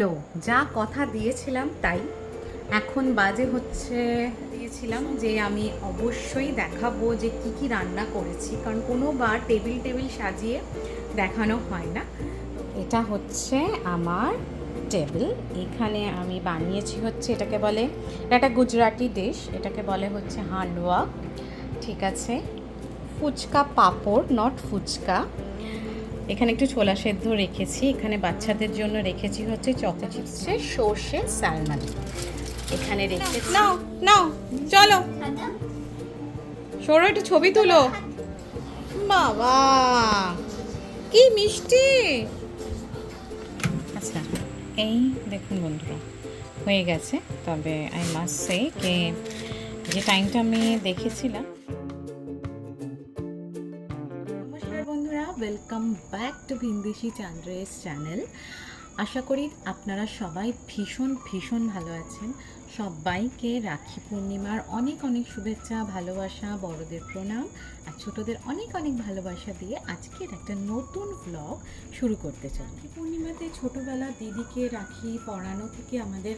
Hello যা কথা দিয়েছিলাম তাই। এখন বাজে হচ্ছে, দিয়েছিলাম যে আমি অবশ্যই দেখাবো যে কি কি রান্না করেছি, কারণ কোনোবার টেবিল টেবিল সাজিয়ে দেখানো হয় না। এটা হচ্ছে আমার টেবিল। এখানে আমি বানিয়েছি হচ্ছে এটাকে বলে এটা একটা গুজরাটি ডিশ, এটাকে বলে হচ্ছে হান্ডওয়া ঠিক আছে। ফুচকা পাঁপড় নট ফুচকা। এখানে একটু ছোলা সেদ্ধ রেখেছি। এখানে বাচ্চাদের জন্য রেখেছি হচ্ছে চকো চিপসে সর্ষে স্যালমন এখানে রেখেছি নাও নাও চলো। সরো একটু ছবি তুলো। বাবা কি মিষ্টি। আচ্ছা এই দেখুন বন্ধুরা হয়ে গেছে। তবে আই মাস্ট সে কে যে টাইমটা আমি দেখেছিলাম ওয়েলকাম ব্যাক টু ভিনদেশি চান্দ্রেস চ্যানেল। আশা করি আপনারা সবাই ভীষণ ভীষণ ভালো আছেন। সবাইকে রাখি পূর্ণিমার অনেক অনেক শুভেচ্ছা, ভালোবাসা, বড়দের প্রণাম আর ছোটদের অনেক অনেক ভালোবাসা দিয়ে আজকের একটা নতুন ভ্লগ শুরু করতে চাই। রাখি পূর্ণিমাতে ছোটোবেলা দিদিকে রাখি পড়ানো থেকে আমাদের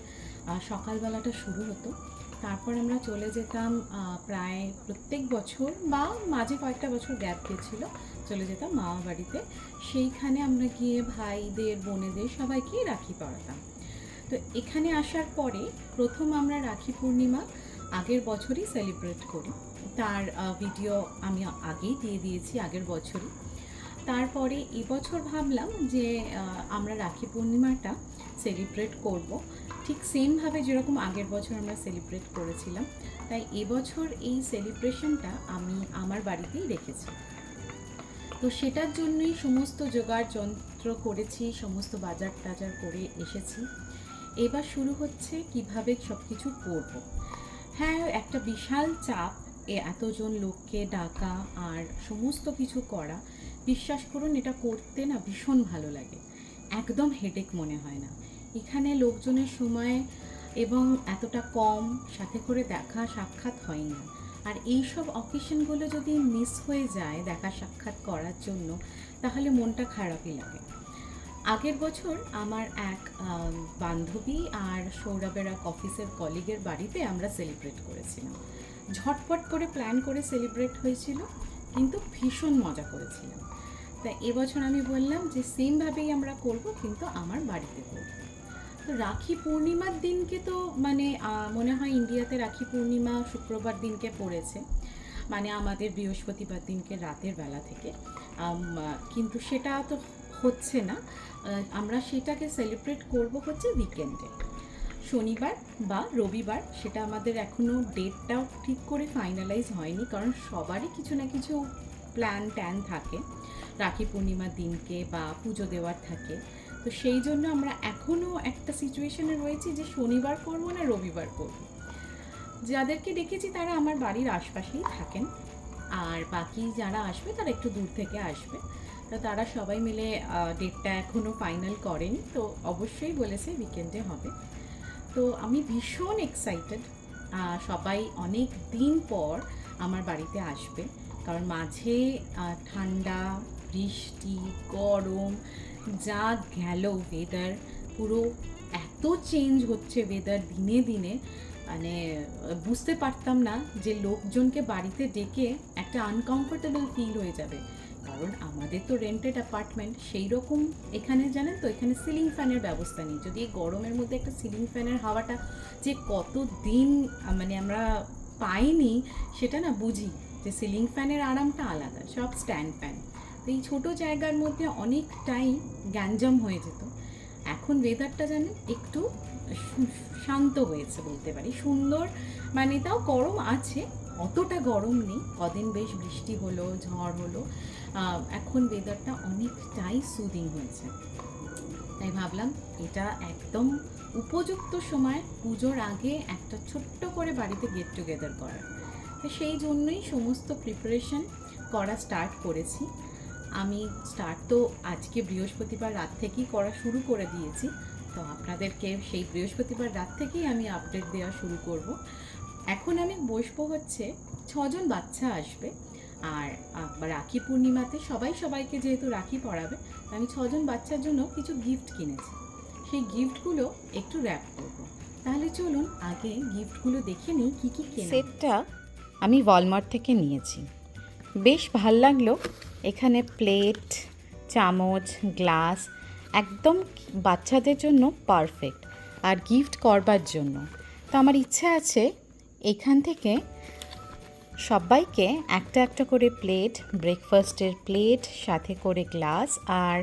সকালবেলাটা শুরু হতো। তারপর আমরা চলে যেতাম প্রায় প্রত্যেক বছর বা মাঝে কয়েকটা বছর গ্যাপ গেছিল, চলে যেতাম মামা বাড়িতে। সেইখানে আমরা গিয়ে ভাইদের, বোনেদের সবাইকে রাখি পরাতাম। তো এখানে আসার পরে প্রথম আমরা রাখি পূর্ণিমা আগের বছরই সেলিব্রেট করি। তার ভিডিও আমি আগেই দিয়ে দিয়েছি, আগের বছরই। তারপরে এবছর ভাবলাম যে আমরা রাখি পূর্ণিমাটা সেলিব্রেট করব। ঠিক সেমভাবে যেরকম আগের বছর আমরা সেলিব্রেট করেছিলাম, তাই এবছর এই সেলিব্রেশনটা আমি আমার বাড়িতেই রেখেছি। তো সেটার জন্যই সমস্ত জোগাড় যন্ত্র করেছি, সমস্ত বাজার টাজার করে এসেছি। এবার শুরু হচ্ছে কীভাবে সব কিছু করব। হ্যাঁ একটা বিশাল চাপ এ এতজন লোককে ডাকা আর সমস্ত কিছু করা, বিশ্বাস করুন এটা করতে না ভীষণ ভালো লাগে। একদম হেডেক মনে হয় না। এখানে লোকজনের সময় এবং এতটা কম, সাথে করে দেখা সাক্ষাৎ হয় না। আর এই সব অকেশনগুলো যদি মিস হয়ে যায় দেখা সাক্ষাৎ করার জন্য, তাহলে মনটা খারাপই লাগে। আগের বছর আমার এক বান্ধবী আর সৌরভের এক অফিসের কলিগের বাড়িতে আমরা সেলিব্রেট করেছিলাম। ঝটপট করে প্ল্যান করে সেলিব্রেট হয়েছিল, কিন্তু ভীষণ মজা করেছিলাম। তা এবছর আমি বললাম যে সেমভাবেই আমরা করব, কিন্তু আমার বাড়িতে রাখি পূর্ণিমার দিনকে তো মানে মনে হয় ইন্ডিয়াতে রাখি পূর্ণিমা শুক্রবার দিনকে পড়েছে। মানে আমাদের বৃহস্পতিবার দিনকে রাতের বেলা থেকে। কিন্তু সেটা তো হচ্ছে না। আমরা সেটাকে সেলিব্রেট করব হচ্ছে উইকেন্ডে শনিবার বা রবিবার, সেটা আমাদের এখনও ডেটটাও ঠিক করে ফাইনালাইজ হয়নি, কারণ সবারই কিছু না কিছু প্ল্যান ট্যান থাকে। রাখি পূর্ণিমার দিনকে বা পুজো দেওয়ার থাকে। তো সেই জন্য আমরা এখনও একটা সিচুয়েশনে রয়েছি যে শনিবার করব না রবিবার করব যাদেরকে ডেকেছি তারা আমার বাড়ির আশপাশেই থাকেন। আর বাকি যারা আসবে, তারা একটু দূর থেকে আসবে। তো তারা সবাই মিলে ডেটটা এখনও ফাইনাল করেনি। তো অবশ্যই বলেছে উইকেন্ডে হবে। তো আমি ভীষণ এক্সাইটেড সবাই অনেক দিন পর আমার বাড়িতে আসবে। কারণ মাঝে ঠান্ডা, বৃষ্টি, গরম যা গেল ওয়েদার পুরো এত চেঞ্জ হচ্ছে ওয়েদার দিনে দিনে। মানে বুঝতে পারতাম না যে লোকজনকে বাড়িতে ডেকে একটা আনকমফোর্টেবল ফিল হয়ে যাবে। কারণ আমাদের তো রেন্টেড অ্যাপার্টমেন্ট সেই রকম এখানে জানেন তো, এখানে সিলিং ফ্যানের ব্যবস্থা নেই। যদি এই গরমের মধ্যে একটা সিলিং ফ্যানের হাওয়াটা যে কত দিন মানে আমরা পাইনি, সেটা না বুঝি যে সিলিং ফ্যানের আরামটা আলাদা, সব স্ট্যান্ড ফ্যান এই ছোটো জায়গার মধ্যে অনেকটাই গ্যাঞ্জাম হয়ে যেত। এখন ওয়েদারটা জানেন একটু শান্ত হয়েছে বলতে পারি। সুন্দর মানে তাও গরম আছে, অতটা গরম নেই। কদিন বেশ বৃষ্টি হলো, ঝড় হলো এখন ওয়েদারটা অনেকটাই সুদিং হয়েছে। তাই ভাবলাম এটা একদম উপযুক্ত সময় পুজোর আগে একটা ছোট্ট করে বাড়িতে গেট টুগেদার করার সেই জন্যই সমস্ত প্রিপারেশন করা স্টার্ট করেছি। আমি স্টার্ট তো আজকে বৃহস্পতিবার রাত থেকেই করা শুরু করে দিয়েছি। তো আপনাদেরকে সেই বৃহস্পতিবার রাত থেকেই আমি আপডেট দেওয়া শুরু করব। এখন আমি বসবো হচ্ছে ছজন বাচ্চা আসবে। আর রাখি পূর্ণিমাতে সবাই সবাইকে যেহেতু রাখি পরাবে আমি ছজন বাচ্চার জন্য কিছু গিফট কিনেছি। সেই গিফটগুলো একটু র্যাপ করব। তাহলে চলুন আগে গিফটগুলো দেখে নিই কী কী সেটটা আমি ওয়ালমার্ট থেকে নিয়েছি। বেশ ভালো লাগল। এখানে প্লেট, চামচ, গ্লাস, একদম বাচ্চাদের জন্য পারফেক্ট আর গিফট করবার জন্য তো আমার ইচ্ছা আছে এখান থেকে সবাইকে একটা একটা করে প্লেট, ব্রেকফাস্টের প্লেট, সাথে করে গ্লাস আর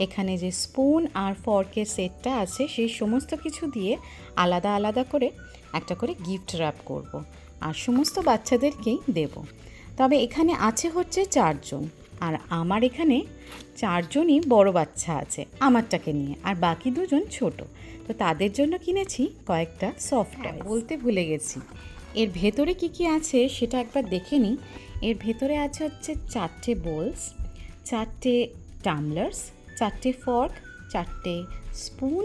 এখানে যে স্পুন আর ফর্কের সেটটা আছে সেই সমস্ত কিছু দিয়ে আলাদা আলাদা করে একটা করে গিফট র্যাপ করব। আর সমস্ত বাচ্চাদেরকেই দেব তবে এখানে আছে হচ্ছে চারজন আর আমার এখানে চারজনই বড় বাচ্চা আছে আমারটাকে নিয়ে। আর বাকি দুজন ছোট। তো তাদের জন্য কিনেছি কয়েকটা সফট বলতে ভুলে গেছি। এর ভেতরে কি কি আছে সেটা একবার দেখে নিই। এর ভেতরে আছে হচ্ছে চারটে বোলস চারটে টামলার্স চারটে ফর্ক চারটে স্পুন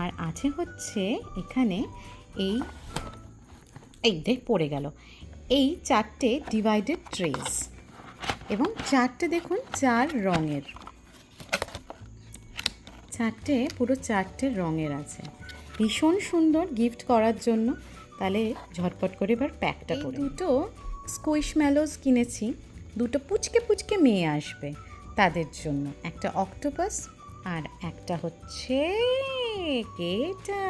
আর আছে হচ্ছে এখানে এই এই দেখ পড়ে গেল। এই চারটে ডিভাইডেড ট্রেস এবং চারটে দেখুন চার রঙের। চারটে পুরো চারটে রঙের আছে। ভীষণ সুন্দর গিফট করার জন্য। তাহলে ঝটপট করে এবার প্যাকটা করে দুটো স্কুইশ ম্যালোস কিনেছি। দুটো পুচকে পুচকে মেয়ে আসবে তাদের জন্য। একটা অক্টোপাস আর একটা হচ্ছে এটা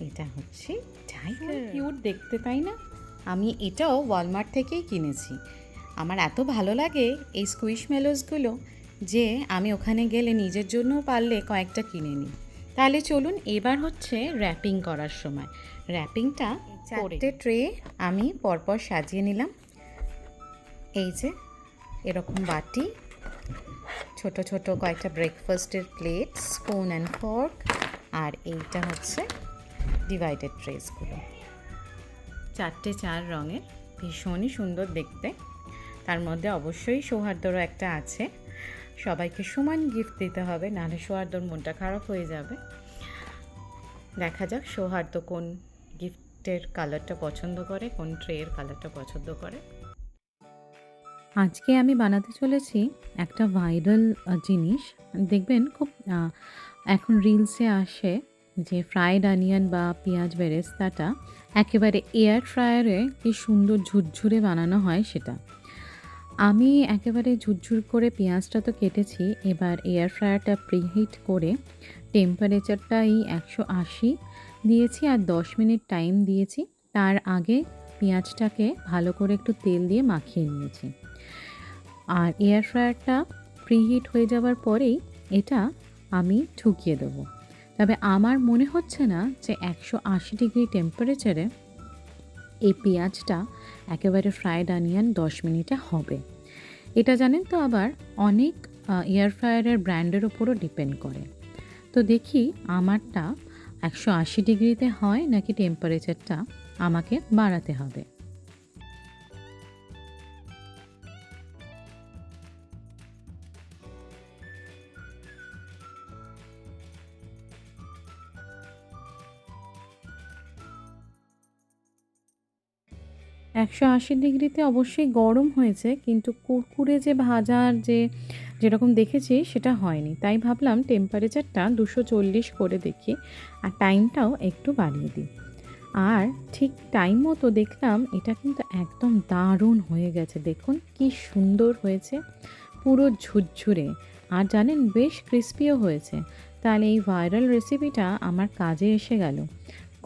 এটা হচ্ছে টাইগার কিউট দেখতে তাই না? আমি এটাও ওয়ালমার্ট থেকেই কিনেছি। আমার এত ভালো লাগে এই স্কুইশ মেলোসগুলো যে আমি ওখানে গেলে নিজের জন্যও পারলে কয়েকটা কিনে নিই। তাহলে চলুন এবার হচ্ছে র্যাপিং করার সময়। র্যাপিংটা চারটে ট্রে আমি পরপর সাজিয়ে নিলাম। এই যে এরকম বাটি ছোট ছোট কয়েকটা ব্রেকফাস্টের প্লেট স্পুন অ্যান্ড ফর্ক আর এইটা হচ্ছে ডিভাইডেড ট্রেসগুলো চারটে চার রঙের ভীষণই সুন্দর দেখতে। তার মধ্যে অবশ্যই সৌহার্দ্যরও একটা আছে। সবাইকে সমান গিফট দিতে হবে, নাহলে সৌহার্দ্যর মনটা খারাপ হয়ে যাবে। দেখা যাক সৌহার্দ্য কোন গিফটের কালারটা পছন্দ করে, কোন ট্রের কালারটা পছন্দ করে। আজকে আমি বানাতে চলেছি একটা ভাইরাল জিনিস। দেখবেন খুব এখন রিলসে আসে যে ফ্রাইড অনিয়ন বা পেঁয়াজ বেরেস্তাটা একেবারে এয়ার ফ্রায়ারে কি সুন্দর ঝুরঝুরে বানানো হয় সেটা। আমি একেবারে ঝুরঝুর করে পেঁয়াজটা তো কেটেছি, এবার এয়ার ফ্রায়ারটা প্রিহিট করে টেম্পারেচারটা এই একশো আশি দিয়েছি আর দশ মিনিট টাইম দিয়েছি। তার আগে পেঁয়াজটাকে ভালো করে একটু তেল দিয়ে মাখিয়ে নিয়েছি। আর এয়ার ফ্রায়ারটা প্রিহিট হয়ে যাওয়ার পরেই এটা আমি ঠুকিয়ে দেবো। তবে আমার মনে হচ্ছে না যে একশো আশি ডিগ্রি টেম্পারেচারে এই পেঁয়াজটা একেবারে ফ্রায়েড অনিয়ন দশ মিনিটে হবে। এটা জানেন তো আবার অনেক এয়ার ফ্রায়ারের ব্র্যান্ডের ওপরও ডিপেন্ড করে। তো দেখি আমারটা একশো আশি ডিগ্রিতে হয় নাকি টেম্পারেচারটা আমাকে বাড়াতে হবে। একশো আশি ডিগ্রিতে অবশ্যই গরম হয়েছে, কিন্তু কুরকুরে যে ভাজার যে যেরকম দেখেছি সেটা হয়নি। তাই ভাবলাম টেম্পারেচারটা দুশো চল্লিশ করে দেখি আর টাইমটাও একটু বাড়িয়ে দিই। আর ঠিক টাইম মতো দেখলাম এটা কিন্তু একদম দারুণ হয়ে গেছে। দেখুন কি সুন্দর হয়েছে, পুরো ঝুরঝুরে। আর জানেন বেশ ক্রিস্পিও হয়েছে। তাহলে এই ভাইরাল রেসিপিটা আমার কাজে এসে গেল।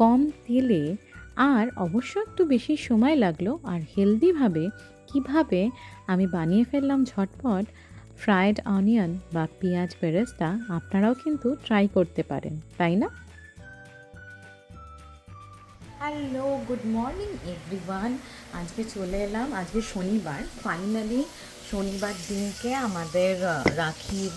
কম তেলে আর অবশ্য একটু বেশি সময় লাগল আর হেলদিভাবে কীভাবে আমি বানিয়ে ফেললাম ঝটপট ফ্রায়েড অনিয়ন বা পেঁয়াজ বেরেস্তা আপনারাও কিন্তু ট্রাই করতে পারেন, তাই না? Hello, good morning everyone. আজকে চলে এলাম, আজকে শনিবার। ফাইনালি শনিবার দিনকে আমাদের রাখির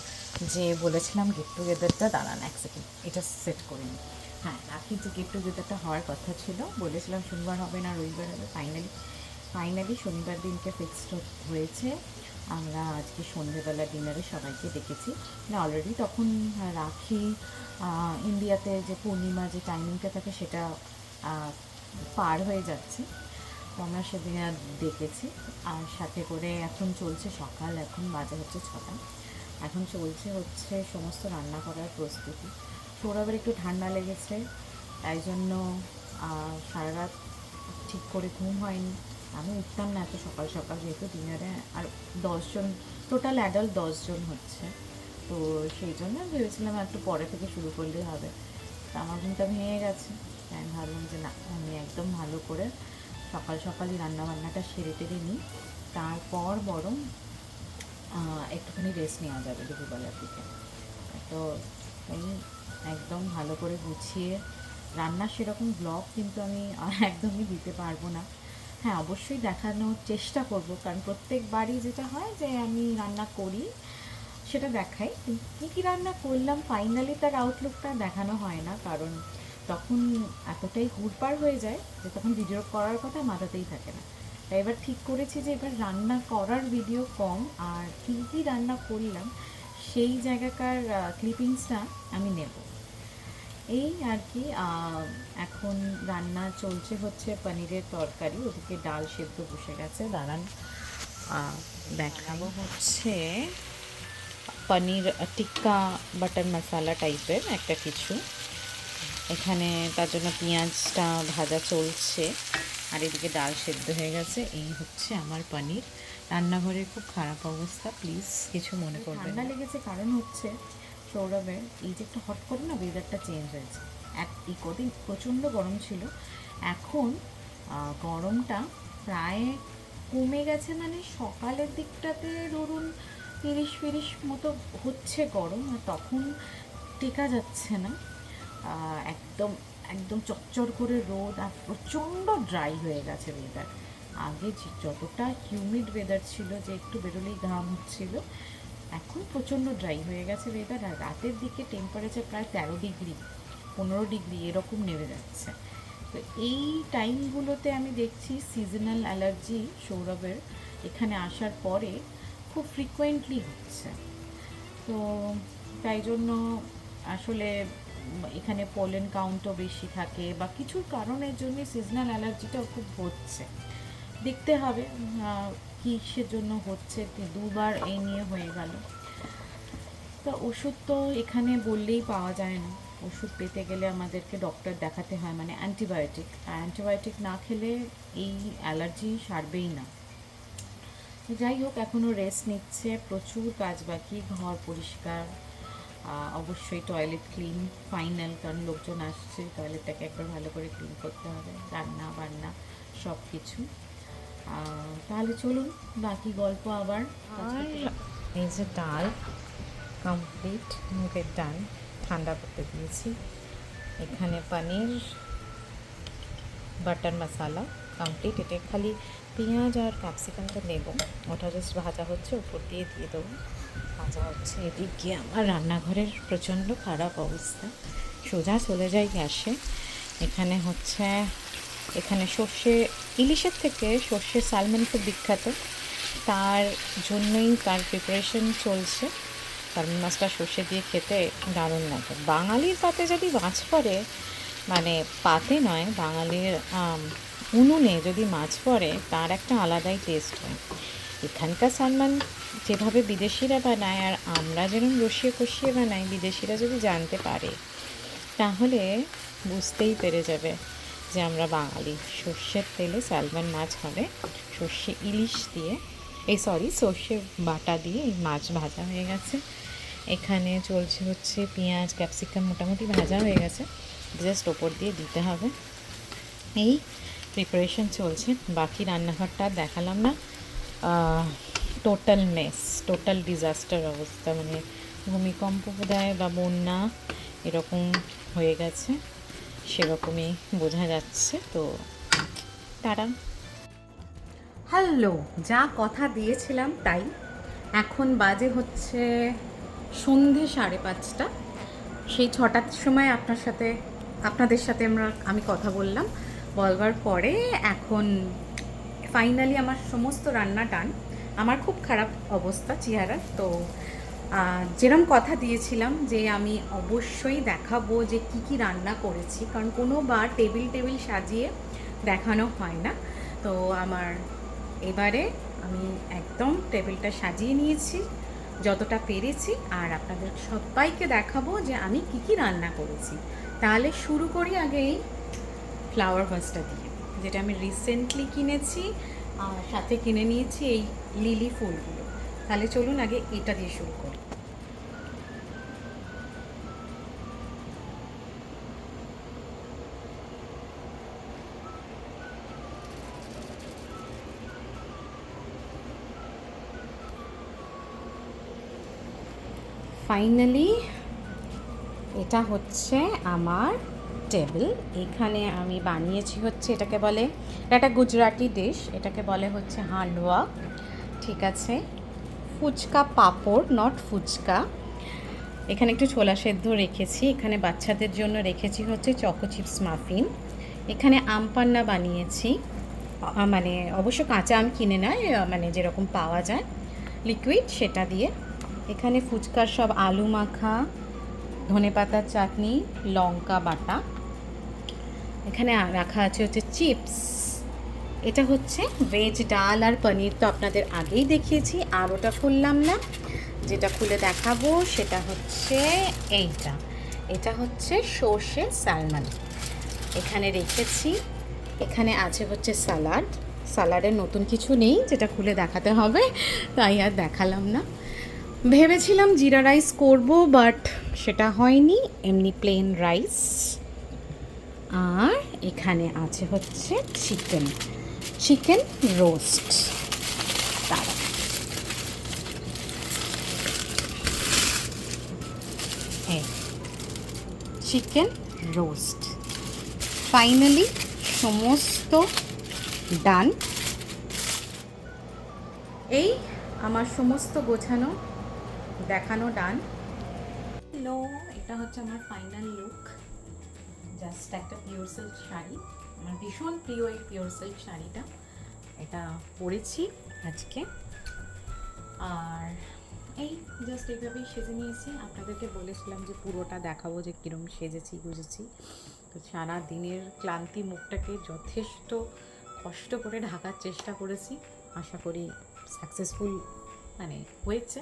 যে বলেছিলাম গেট টুগেদারটা দাঁড়ান এক সেকেন্ড এটা সেট করে নিই। হ্যাঁ রাখির যে গেট টুগেদারটা হওয়ার কথা ছিল, বলেছিলাম শনিবার হবে না, রবিবার হবে ফাইনালি ফাইনালি শনিবার দিনকে ফিক্সড হয়েছে। আমরা আজকে সন্ধেবেলা ডিনারে সবাইকে ডেকেছি। না অলরেডি তখন রাখি ইন্ডিয়াতে যে পূর্ণিমা যে টাইমিংটা থাকে সেটা পার হয়ে যাচ্ছে। তো আমরা সেদিন আর ডেকেছি। আর সাথে করে এখন চলছে সকাল, এখন বাজে হচ্ছে ছটা। এখন চলছে হচ্ছে সমস্ত রান্না করার প্রস্তুতি। সৌরভের একটু ঠান্ডা লেগেছে, তাই জন্য সারা রাত ঠিক করে ঘুম হয়নি। আমি উঠতাম না এত সকাল সকাল যেহেতু ডিনারে, আর দশজন, টোটাল অ্যাডাল্ট দশজন হচ্ছে। তো সেই জন্য ভেবেছিলাম একটু পরে থেকে শুরু করলেই হবে। তা আমার ঘুমটা ভেঙে গেছে। তাই আমি ভাবলাম যে না, আমি একদম ভালো করে সকাল সকালই রান্না বান্নাটা সেরে টেরে নিই। তারপর বরং একটুখানি রেস্ট নেওয়া যাবে দুপুরবেলার দিকে। তো এই একদম ভালো করে গুছিয়ে, রান্নার সেরকম ব্লগ কিন্তু আমি একদমই দিতে পারব না। হ্যাঁ অবশ্যই দেখানোর চেষ্টা করব, কারণ প্রত্যেকবারই যেটা হয় যে আমি রান্না করি, সেটা দেখাই। কী কী রান্না করলাম ফাইনালি তার আউটলুকটা দেখানো হয় না, কারণ তখন এতটাই হুড়পাড় হয়ে যায় যে তখন ভিডিও করার কথা মাথাতেই থাকে না। তাই এবার ঠিক করেছি যে এবার রান্না করার ভিডিও কম, আর কী কী রান্না করলাম সেই জায়গাকার ক্লিপিংসটা আমি নেব। এই আর কি এখন রান্না চলছে হচ্ছে পনিরের তরকারি। ওদিকে ডাল সেদ্ধ বসে গেছে। দাঁড়ান দেখাবো হচ্ছে পনির টিক্কা বাটার মশালা টাইপের একটা কিছু। এখানে তার জন্য পেঁয়াজটা ভাজা চলছে। আর এদিকে ডাল সেদ্ধ হয়ে গেছে। এই হচ্ছে আমার পনির। রান্নাঘরের খুব খারাপ অবস্থা প্লিজ কিছু মনে করবেন ঠান্ডা লেগেছে কারণ হচ্ছে সৌরভের এই যে একটা হট করে না ওয়েদারটা চেঞ্জ হয়েছে। এক এই কদিন প্রচণ্ড গরম ছিল। এখন গরমটা প্রায় কমে গেছে মানে সকালের দিকটাতে ধরুন তিরিশ ফিরিশ মতো হচ্ছে গরম আর তখন টেকা যাচ্ছে না। একদম একদম চচ্চর করে রোদ আর প্রচণ্ড ড্রাই হয়ে গেছে ওয়েদার আগে যতটা হিউমিড ওয়েদার ছিল যে একটু বেরোলেই ঘাম হচ্ছিল এখন প্রচণ্ড ড্রাই হয়ে গেছে ওয়েদার আর রাতের দিকে টেম্পারেচার প্রায় তেরো ডিগ্রি পনেরো ডিগ্রি এরকম নেমে যাচ্ছে। তো এই টাইমগুলোতে আমি দেখছি সিজনাল অ্যালার্জি সৌরভের এখানে আসার পরে খুব ফ্রিকোয়েন্টলি হচ্ছে। তো তাই জন্য আসলে এখানে পোলেন কাউন্টও বেশি থাকে বা কিছু কারণের জন্য সিজনাল অ্যালার্জিটাও খুব হচ্ছে। দেখতে হবে কিসের জন্য হচ্ছে দুবার এই নিয়ে হয়ে গেল। তো ওষুধ তো এখানে বললেই পাওয়া যায় না। ওষুধ পেতে গেলে আমাদেরকে ডক্টর দেখাতে হয় মানে অ্যান্টিবায়োটিক আর অ্যান্টিবায়োটিক না খেলে এই অ্যালার্জি সারবেই না। যাই হোক এখনও রেস্ট নিচ্ছে, প্রচুর কাজ বাকি, ঘর পরিষ্কার অবশ্যই টয়লেট ক্লিন ফাইনাল কারণ লোকজন আসছে টয়লেটটাকে একবার ভালো করে ক্লিন করতে হবে, রান্না, বান্না সব কিছু তাহলে চলুন বাকি গল্প আবার আর এই যে ডাল কমপ্লিট মুগের ডাল ঠান্ডা করতে দিয়েছি। এখানে পনির বাটার মশালা কমপ্লিট এটা খালি পেঁয়াজ আর ক্যাপসিকামটা নেব। ওটা জাস্ট ভাজা হচ্ছে উপর দিয়ে দিয়ে দেবো। ভাজা হচ্ছে এদিকে। আমার রান্নাঘরের প্রচণ্ড খারাপ অবস্থা। সোজা চলে যাই গ্যাসে। এখানে হচ্ছে এখানে সর্ষে, ইলিশের থেকে সর্ষে সালমন খুব বিখ্যাত। তার জন্যই তার প্রিপারেশন চলছে। সালমন মাছটা সর্ষে দিয়ে খেতে দারুণ লাগে। বাঙালির পাতে যদি মাছ পড়ে মানে পাতে নয়, বাঙালির উনুনে যদি মাছ পড়ে, তার একটা আলাদাই টেস্ট হয়। এখানকার সালমান যেভাবে বিদেশিরা বানায়, আর আমরা যেরকম রসিয়ে কষিয়ে বানাই, বিদেশিরা যদি জানতে পারে, তাহলে বুঝতেই পেরে যাবে। যে আমরা বাঙালি, সর্ষের তেলে স্যালমন মাছ হবে, সর্ষে ইলিশ দিয়ে, এই সরি সর্ষে বাটা দিয়ে এই মাছ ভাজা হয়ে গেছে। এখানে চলছে হচ্ছে পেঁয়াজ, ক্যাপসিকাম মোটামুটি ভাজা হয়ে গেছে। জাস্ট ওপর দিয়ে দিতে হবে। এই প্রিপারেশন চলছে। বাকি রান্নাঘরটা দেখালাম না। টোটাল মেস টোটাল ডিজাস্টার অবস্থা। মানে ভূমিকম্প বোধহয় বা বন্যা এরকম হয়ে গেছে। সেরকমই বোঝা যাচ্ছে, তো তারা হ্যালো, যা কথা দিয়েছিলাম তাই। এখন বাজে হচ্ছে সন্ধে সাড়ে পাঁচটা। সেই ছটার সময় আপনার সাথে, আপনাদের সাথে আমরা, আমি কথা বললাম। বলবার পরে এখন ফাইনালি আমার সমস্ত রান্না ডান আমার খুব খারাপ অবস্থা চেহারা তো যেরম কথা দিয়েছিলাম যে আমি অবশ্যই দেখাবো যে কি কি রান্না করেছি, কারণ কোনোবার টেবিল টেবিল সাজিয়ে দেখানো হয় না। তো আমার এবারে আমি একদম টেবিলটা সাজিয়ে নিয়েছি, যতটা পেরেছি, আর আপনাদের সবাইকে দেখাবো যে আমি কি কি রান্না করেছি। তাহলে শুরু করি আগে এই ফ্লাওয়ার ভাসটা দিয়ে, যেটা আমি রিসেন্টলি কিনেছি, আর সাথে কিনে নিয়েছি এই লিলি ফুলগুলো। তাহলে চলুন আগে এটা দিয়ে শুরু করি। ফাইনালি এটা হচ্ছে আমার টেবিল এখানে আমি বানিয়েছি হচ্ছে এটাকে বলে, এটা গুজরাটি ডিশ এটাকে বলে হচ্ছে হান্ডওয়া ঠিক আছে? ফুচকা পাঁপড় নট ফুচকা। এখানে একটু ছোলা সেদ্ধ রেখেছি। এখানে বাচ্চাদের জন্য রেখেছি হচ্ছে চকো চিপস মাফিন এখানে আম পান্না বানিয়েছি। মানে অবশ্য কাঁচা আম কিনে নয় মানে যেরকম পাওয়া যায়। লিকুইড সেটা দিয়ে। এখানে ফুচকার সব আলু মাখা ধনেপাতার চাটনি, লঙ্কা বাটা। এখানে রাখা আছে হচ্ছে চিপস। এটা হচ্ছে ভেজ ডাল আর পনির। তো আপনাদের আগেই দেখিয়েছি, আর ওটা খুললাম না। যেটা খুলে দেখাবো সেটা হচ্ছে এইটা। এটা হচ্ছে সর্ষে স্যালমন এখানে রেখেছি। এখানে আছে হচ্ছে সালাড। সালাডের নতুন কিছু নেই, যেটা খুলে দেখাতে হবে। তাই আর দেখালাম না। ভেবেছিলাম জিরা রাইস করব বাট সেটা হয়নি, এমনি প্লেন রাইস আর এখানে আছে হচ্ছে চিকেন চিকেন রোস্ট তারা চিকেন রোস্ট ফাইনালি সমস্ত ডান এই, আমার সমস্ত গোছানো দেখানো ডান। হ্যালো এটা হচ্ছে আমার ফাইনাল লুক জাস্ট একটা পিওর সিল্ক শাড়ি। আমার ভীষণ প্রিয় এই পিওর সিল্ক শাড়িটা। এটা পরেছি আজকে। আর এই জাস্ট এইভাবেই সেজে নিয়েছি। আপনাদেরকে বলেছিলাম যে পুরোটা দেখাবো যে কীরকম সেজেছি, গুজেছি। তো সারা দিনের ক্লান্তি মুখটাকে যথেষ্ট কষ্ট করে ঢাকার চেষ্টা করেছি। আশা করি সাকসেসফুল মানে হয়েছে।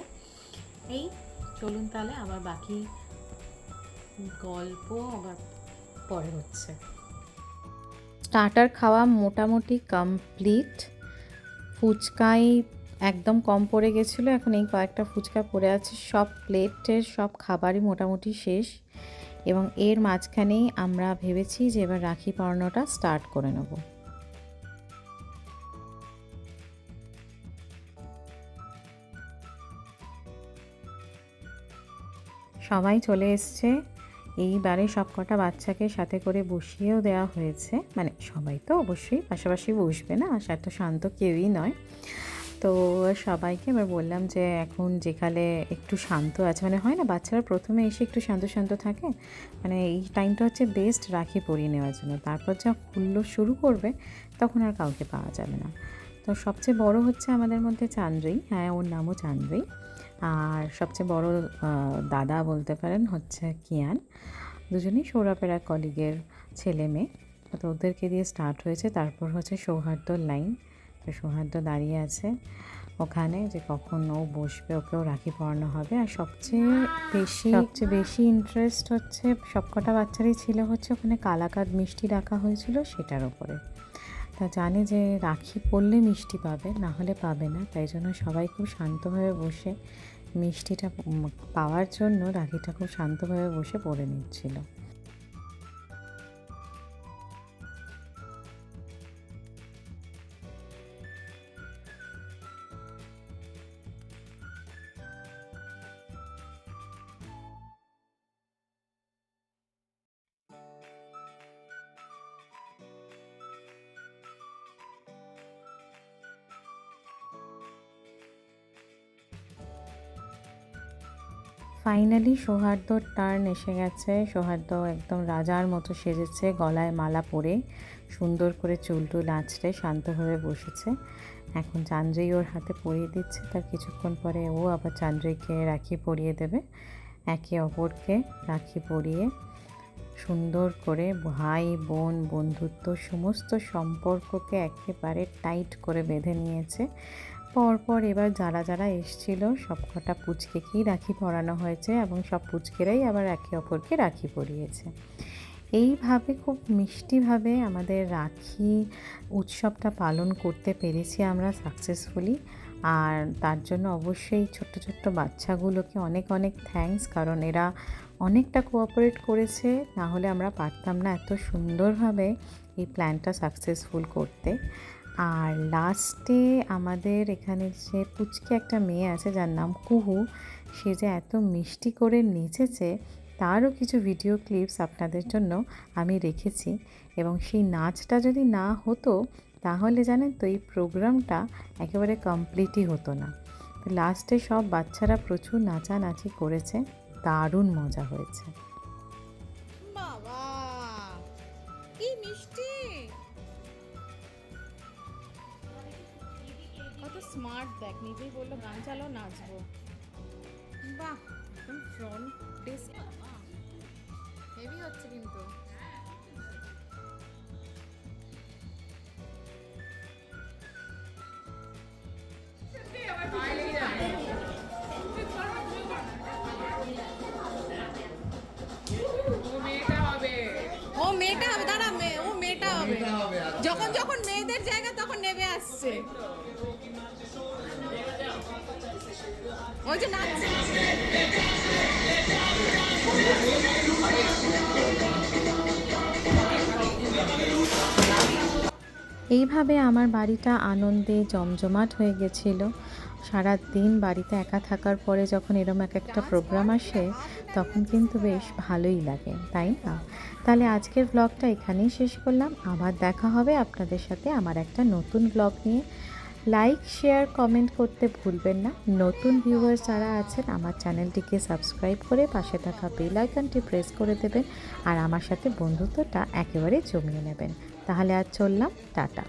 এই, চলুন তাহলে, আবার বাকি গল্প আবার পরে হচ্ছে। স্টার্টার খাওয়া মোটামুটি কমপ্লিট। ফুচকাই একদম কম পড়ে গেছিল, এখন এই কয়েকটা ফুচকা পড়ে আছে। সব প্লেটের সব খাবারই মোটামুটি শেষ এবং এর মাঝখানেই আমরা ভেবেছি যে এবার রাখি পড়ানোটা স্টার্ট করে নেব। সবাই চলে এসছে। এইবারে সব কটা বাচ্চাকে সাথে করে বসিয়েও দেওয়া হয়েছে। মানে সবাই তো অবশ্যই পাশাপাশি বসবে না এত শান্ত কেউই নয়। তো সবাইকে এবার বললাম যে এখন যেকালে একটু শান্ত আছে মানে হয় না বাচ্চারা প্রথমে এসে একটু শান্ত শান্ত থাকে মানে এই টাইমটা হচ্ছে বেস্ট রাখি পরিয়ে নেওয়ার জন্য। তারপর যা হুল্লো শুরু করবে, তখন আর কাউকে পাওয়া যাবে না। তো সবচেয়ে বড় হচ্ছে আমাদের মধ্যে চান্দ্রী হ্যাঁ ওর নামও চান্দ্রী আর সবচেয়ে বড় দাদা বলতে পারেন হচ্ছে কিয়ান। দুজনেই সৌরভের এক কলিগের ছেলে মেয়ে। তো ওদেরকে দিয়ে স্টার্ট হয়েছে। তারপর হচ্ছে সৌহার্দ্যর লাইন। তো সৌহার্দ্য দাঁড়িয়ে আছে ওখানে যে কখন ও বসবে ওকেও রাখি পরানো হবে। আর সবচেয়ে বেশি সবচেয়ে বেশি ইন্টারেস্ট হচ্ছে, সবকটা বাচ্চারই ছিল হচ্ছে ওখানে কালাকাদ মিষ্টি রাখা হয়েছিল সেটার ওপরে। তা জানে যে রাখি পরলে মিষ্টি পাবে, না হলে পাবে না। তাই জন্য সবাই খুব শান্তভাবে বসে মিষ্টিটা পাওয়ার জন্য রাখিটা খুব শান্তভাবে বসে পড়ে নিচ্ছিল। ফাইনালি সৌহার্দ্যর টার্ন এসে গেছে। সৌহার্দ্য একদম রাজার মতো সেজেছে, গলায় মালা পরে, সুন্দর করে চুল টুল আঁচড়ে শান্তভাবে বসেছে। এখন চান্দ্রী ওর হাতে পরিয়ে দিচ্ছে, তার কিছুক্ষণ পরে ও আবার চান্দ্রীকে রাখি পরিয়ে দেবে। একে অপরকে রাখি পরিয়ে সুন্দর করে ভাই, বোন, বন্ধুত্ব, সমস্ত সম্পর্ককে একেবারে টাইট করে বেঁধে নিয়েছে। পরপর এবার যারা যারা এসছিল, সব কটা পুচকেকেই রাখি পরানো হয়েছে এবং সব পুচকেরাই আবার একে অপরকে রাখি পরিয়েছে। এইভাবে খুব মিষ্টিভাবে আমাদের রাখি উৎসবটা পালন করতে পেরেছি আমরা সাকসেসফুলি আর তার জন্য অবশ্যই ছোট্ট ছোট্ট বাচ্চাগুলোকে অনেক অনেক থ্যাঙ্কস কারণ এরা অনেকটা কোঅপারেট করেছে। না হলে আমরা পারতাম না এত সুন্দরভাবে এই প্ল্যানটা সাকসেসফুল করতে। আর লাস্টে আমাদের এখানে যে পুচকে একটা মেয়ে আছে, যার নাম কুহু, সে যে এত মিষ্টি করে নেচেছে, তারও কিছু ভিডিও ক্লিপস আপনাদের জন্য আমি রেখেছি। এবং সেই নাচটা যদি না হতো, তাহলে জানেন তো এই প্রোগ্রামটা একেবারে কমপ্লিটই হতো না। তো লাস্টে সব বাচ্চারা প্রচুর নাচানাচি করেছে, দারুণ মজা হয়েছে। বাবা, কি মিষ্টি! কত স্মার্ট দেখ নিজেই বলল গান চালাও নাচবো। বাহ ফ্রন্ট ডেস্ক হেভি হচ্ছে কিন্তু। ও মেয়েটা হবে। দাঁড়া মেয়ে ও মেয়েটা হবে। যখন যখন মেয়েদের জায়গা তখন নেমে আসছে। এইভাবে আমার বাড়িটা আনন্দে জমজমাট হয়ে গেছিল। সারা দিন বাড়িতে একা থাকার পরে যখন এরম এক একটা প্রোগ্রাম আসে, তখন কিন্তু বেশ ভালোই লাগে, তাই না? তাহলে আজকের ব্লগটা এখানেই শেষ করলাম। আবার দেখা হবে আপনাদের সাথে আমার একটা নতুন ব্লগ নিয়ে। লাইক শেয়ার কমেন্ট করতে ভুলবেন না। নতুন ভিউয়ার যারা আছেন, আমার চ্যানেলটিকে সাবস্ক্রাইব করে পাশে থাকা বেল আইকনটি প্রেস করে দেবেন আর আমার সাথে বন্ধুত্বটা একেবারে জমিয়ে নেবেন। তাহলে আর চললাম, টাটা।